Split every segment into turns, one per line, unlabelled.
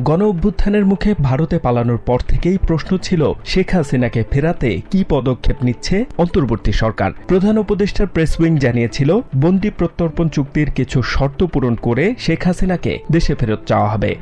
গণ অভ্যুত্থানের মুখে ভারতে পালানোর পর থেকেই প্রশ্ন ছিল, শেখ হাসিনাকে ফেরাতে কি পদক্ষেপ নিচ্ছে অন্তর্বর্তী সরকার? প্রধান উপদেষ্টার প্রেস উইং জানিয়েছিল, বন্দি প্রত্যর্পণ চুক্তির কিছু শর্ত পূরণ করে শেখ হাসিনাকে দেশে ফেরত চাওয়া হবে।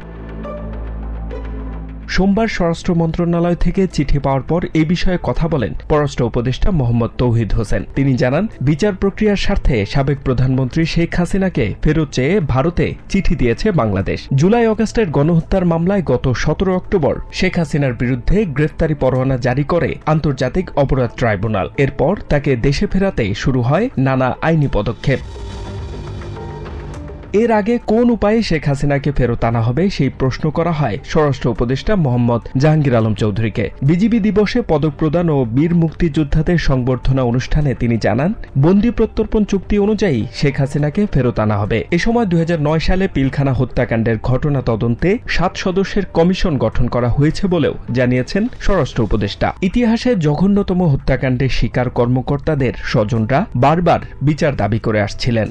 সোমবার স্বরাষ্ট্র মন্ত্রণালয় থেকে চিঠি পাওয়ার পর এ বিষয়ে কথা বলেন পররাষ্ট্র উপদেষ্টা মোহাম্মদ তৌহিদ হোসেন। তিনি জানান, বিচার প্রক্রিয়ার স্বার্থে সাবেক প্রধানমন্ত্রী শেখ হাসিনাকে ফেরত চেয়ে ভারতে চিঠি দিয়েছে বাংলাদেশ। জুলাই অগস্টের গণহত্যার মামলায় গত সতেরো অক্টোবর শেখ হাসিনার বিরুদ্ধে গ্রেফতারি পরোয়ানা জারি করে আন্তর্জাতিক অপরাধ ট্রাইব্যুনাল। এরপর তাকে দেশে ফেরাতে শুরু হয় নানা আইনি পদক্ষেপ। এর আগে কোন উপায়ে শেখ হাসিনাকে ফেরত আনা হবে সেই প্রশ্ন করা হয় স্বরাষ্ট্র উপদেষ্টা মোহাম্মদ জাহাঙ্গীর আলম চৌধুরীকে। বিজিবি দিবসে পদক প্রদান ও বীর মুক্তিযোদ্ধাদের সংবর্ধনা অনুষ্ঠানে তিনি জানান, বন্দি প্রত্যর্পণ চুক্তি অনুযায়ী শেখ হাসিনাকে ফেরত আনা হবে। এ সময় দু হাজার নয় সালে পিলখানা হত্যাকাণ্ডের ঘটনা তদন্তে সাত সদস্যের কমিশন গঠন করা হয়েছে বলেও জানিয়েছেন স্বরাষ্ট্র উপদেষ্টা। ইতিহাসে জঘন্যতম হত্যাকাণ্ডের শিকার কর্মকর্তাদের স্বজনরা বারবার বিচার দাবি করে আসছিলেন।